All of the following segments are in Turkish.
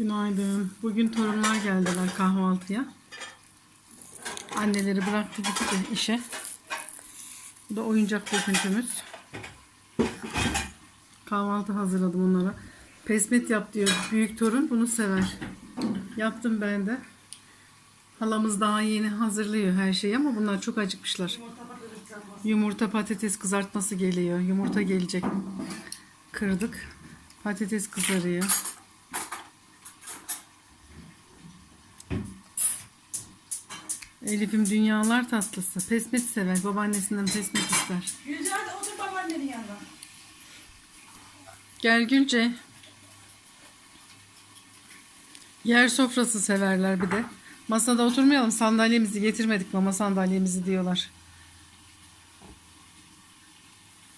Günaydın. Bugün torunlar geldiler kahvaltıya. Anneleri bıraktı gitti işe. Bu da oyuncak döküntümüz. Kahvaltı hazırladım onlara. Pesmet yap diyor. Büyük torun bunu sever. Yaptım ben de. Halamız daha yeni hazırlıyor her şeyi ama bunlar çok acıkmışlar. Yumurta patates kızartması geliyor. Yumurta gelecek. Kırdık. Patates kızarıyor. Elif'im dünyalar tatlısı. Pesmet sever. Babaannesinden pesmet ister. Gülce hadi otur babaannenin yanına. Gel Gülce. Yer sofrası severler bir de. Masada oturmayalım. Sandalyemizi getirmedik mama sandalyemizi diyorlar.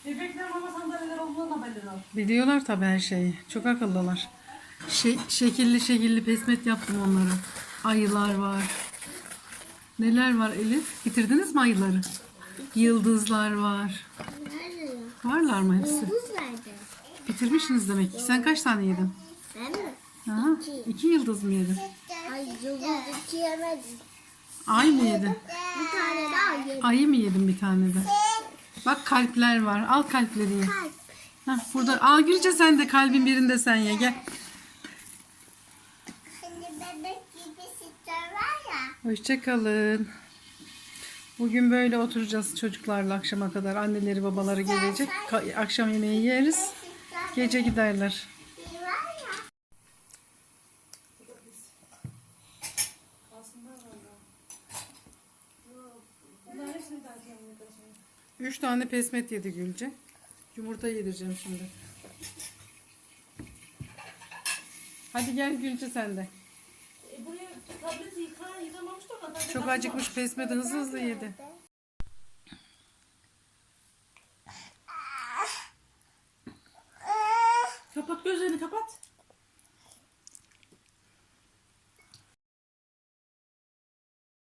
Bebekler mama sandalyeler olduğundan haberleri var. Biliyorlar tabii her şeyi. Çok akıllılar. Şey, şekilli şekilli pesmet yaptım onlara. Ayılar var. Neler var Elif? Bitirdiniz mi ayıları? Yıldızlar var. Nerede? Varlar mı hepsi? Yıldız nerede? Bitirmişsiniz demek ki. Sen kaç tane yedin? Ben mi? Aha, iki yıldız mı yedin? Ay yıldız iki yemedim. Ay mı yedin? Bir tane daha yedim. Ayı mı yedin bir tane de? Bak kalpler var. Al kalpleri ye. Kalp. Hah, burada. Al Gülce sen de kalbin birinde sen ye. Gel. Hoşçakalın. Bugün böyle oturacağız çocuklarla akşama kadar. Anneleri babaları gelecek. Akşam yemeği yeriz. Gece giderler. Üç tane pesmet yedi Gülce. Yumurta yedireceğim şimdi. Hadi gel Gülce sen de. Tableti yıka, Çok acıkmış pesmet hızlı hızlı yedi. Kapat gözlerini kapat.